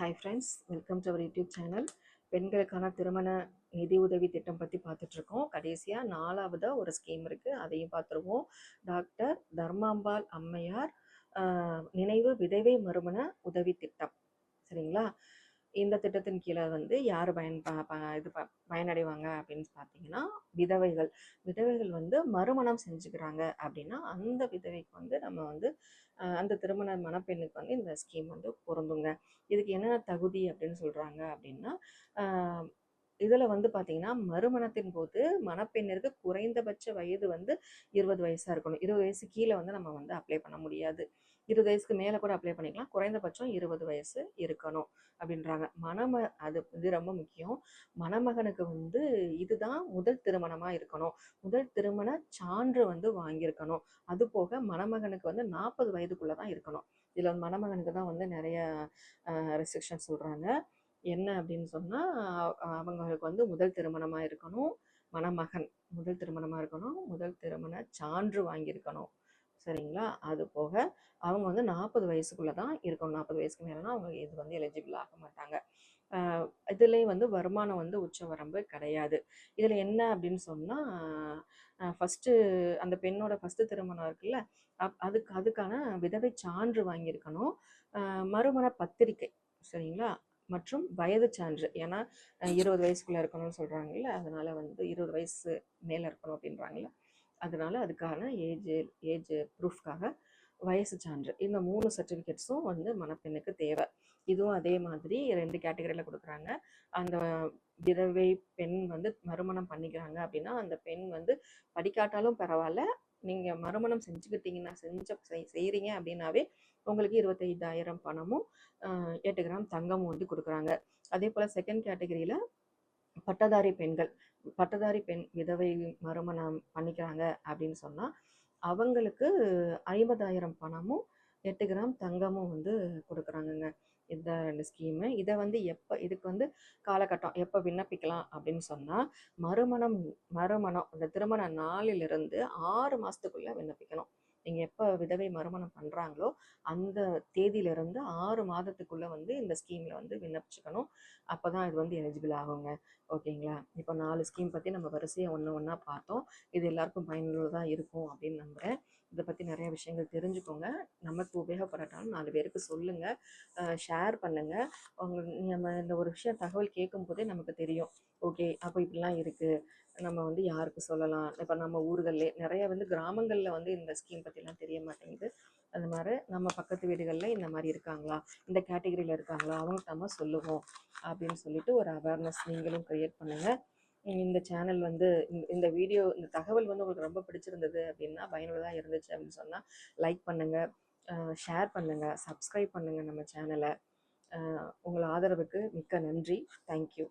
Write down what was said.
Hi friends welcome to our YouTube channel பெண்களுக்கான திருமண நிதி உதவி திட்டம் பற்றி பார்த்துட்ருக்கோம். கடைசியாக நாலாவதாக ஒரு ஸ்கீம் இருக்குது அதையும் பார்த்துருவோம். டாக்டர் தர்மாம்பாள் அம்மையார் நினைவு விதவை மறுமண உதவி திட்டம். சரிங்களா? இந்த திட்டத்தின் கீழே வந்து யார் பயன் ப- ப- இது ப- பயனடைவாங்க அப்படின்னு பார்த்தீங்கன்னா விதவைகள். விதவைகள் வந்து மறுமணம் செஞ்சுக்கிறாங்க அப்படின்னா அந்த விதவைக்கு வந்து நம்ம வந்து அந்த திருமண மணப்பெண்ணுக்கு வந்து இந்த ஸ்கீம் வந்து பொருந்துங்க. இதுக்கு என்னென்ன தகுதி அப்படின்னு சொல்கிறாங்க அப்படின்னா இதில் வந்து பார்த்தீங்கன்னா மறுமணத்தின் போது மணப்பெண்ணிற்கு குறைந்தபட்ச வயது வந்து இருபது வயசாக இருக்கணும். இருபது வயசு கீழே வந்து நம்ம வந்து அப்ளை பண்ண முடியாது. இருபது வயசுக்கு மேலே கூட அப்ளை பண்ணிக்கலாம். குறைந்தபட்சம் இருபது வயசு இருக்கணும் அப்படின்றாங்க. மணம அது இது ரொம்ப முக்கியம். மணமகனுக்கு வந்து இதுதான் முதல் திருமணமாக இருக்கணும். முதல் திருமண சான்று வந்து வாங்கியிருக்கணும். அது போக மணமகனுக்கு வந்து நாற்பது வயதுக்குள்ளே தான் இருக்கணும். இதில் வந்து மணமகனுக்கு தான் வந்து நிறைய ரெஸ்ட்ரிக்ஷன் சொல்கிறாங்க என்ன அப்படின்னு சொன்னால் அவங்களுக்கு வந்து முதல் திருமணமாக இருக்கணும். மணமகன் முதல் திருமணமாக இருக்கணும். முதல் திருமண சான்று வாங்கியிருக்கணும். சரிங்களா? அது போக அவங்க வந்து நாற்பது வயசுக்குள்ள தான் இருக்கணும். நாற்பது வயசுக்கு மேலேனா அவங்க இது வந்து எலிஜிபிள் ஆக மாட்டாங்க. இதுலேயும் வந்து வருமானம் வந்து உச்ச வரம்பு கிடையாது. இதில் என்ன அப்படின்னு சொன்னால் ஃபஸ்ட்டு அந்த பெண்ணோட ஃபஸ்ட்டு திருமணம் இருக்குல்ல அப்- அதுக்கு அதுக்கான விதவை சான்று வாங்கியிருக்கணும். மறுமண பத்திரிக்கை சரிங்களா? மற்றும் வயது சான்று. ஏன்னா இருபது வயசுக்குள்ளே இருக்கணும்னு சொல்கிறாங்கல்ல அதனால் வந்து இருபது வயசு மேலே இருக்கணும் அப்படின்றாங்கல்ல. அதனால அதுக்கான ஏஜ் ஏஜ் ப்ரூஃப்காக வயசு சான்று. இந்த மூணு சர்டிஃபிகேட்ஸும் வந்து மணப்பெண்ணுக்கு தேவை. இதுவும் அதே மாதிரி ரெண்டு கேட்டகரியில் கொடுக்குறாங்க. அந்த விதவை பெண் வந்து மறுமணம் பண்ணிக்கிறாங்க அப்படின்னா அந்த பெண் வந்து படிக்காட்டாலும் பரவாயில்ல. நீங்கள் மறுமணம் செஞ்சுக்கிட்டீங்கன்னா செஞ்ச செய்- அப்படின்னாவே உங்களுக்கு இருபத்தைந்தாயிரம் பணமும் எட்டு கிராம் தங்கமும் வந்து கொடுக்குறாங்க. அதே போல் செகண்ட் கேட்டகரியில் பட்டதாரி பெண்கள் பட்டதாரி பெண் விதவை மறுமணம் பண்ணிக்கிறாங்க அப்படின்னு சொன்னால் அவங்களுக்கு ஐம்பதாயிரம் பணமும் எட்டு கிராம் தங்கமும் வந்து கொடுக்குறாங்கங்க. இந்த ரெண்டு ஸ்கீமு இதை வந்து எப்போ இதுக்கு வந்து காலகட்டம் எப்போ விண்ணப்பிக்கலாம் அப்படின்னு சொன்னால் மறுமணம் மறுமணம் அந்த திருமண நாளிலிருந்து ஆறு மாதத்துக்குள்ளே விண்ணப்பிக்கணும். நீங்கள் எப்போ விதவை மறுமணம் பண்ணுறாங்களோ அந்த தேதியிலிருந்து ஆறு மாதத்துக்குள்ளே வந்து இந்த ஸ்கீமில் வந்து விண்ணப்பிச்சுக்கணும். அப்போ தான் இது வந்து எலிஜிபிள் ஆகுங்க. ஓகேங்களா? இப்போ நாலு ஸ்கீம் பற்றி நம்ம வரிசையாக ஒன்று ஒன்றா பார்த்தோம். இது எல்லாருக்கும் பயனுள்ளதாக இருக்கும் அப்படின்னு நம்புகிறேன் இதை பற்றி நிறைய விஷயங்கள் தெரிஞ்சுக்கோங்க. நமக்கு உபயோகப்படட்டாலும் நாலு பேருக்கு சொல்லுங்கள் ஷேர் பண்ணுங்கள் அவங்க நம்ம இந்த ஒரு விஷயம் தகவல் கேட்கும் போதே நமக்கு தெரியும். ஓகே அப்போ இப்படிலாம் இருக்குது நம்ம வந்து யாருக்கு சொல்லலாம்? இப்போ நம்ம ஊர்கள்லே நிறைய வந்து கிராமங்களில் வந்து இந்த ஸ்கீம் பற்றிலாம் தெரிய மாட்டேங்குது. அந்த மாதிரி நம்ம பக்கத்து வீடுகளில் இந்த மாதிரி இருக்காங்களா? இந்த கேட்டகரியில் இருக்காங்களா? அவங்க நம்ம சொல்லுவோம். அப்படின்னு சொல்லிட்டு ஒரு அவேர்னஸ் நீங்களும் க்ரியேட் பண்ணுங்கள் இந்த சேனல் வந்து இந்த இந்த வீடியோ இந்த தகவல் வந்து உங்களுக்கு ரொம்ப பிடிச்சிருந்தது அப்படின்னா பயனுள்ளதாக இருந்துச்சு அப்படின்னு சொன்னால் லைக் பண்ணுங்கள் ஷேர் பண்ணுங்கள் சப்ஸ்கிரைப் பண்ணுங்கள் நம்ம சேனலை உங்கள் ஆதரவுக்கு மிக்க நன்றி. தேங்க்யூ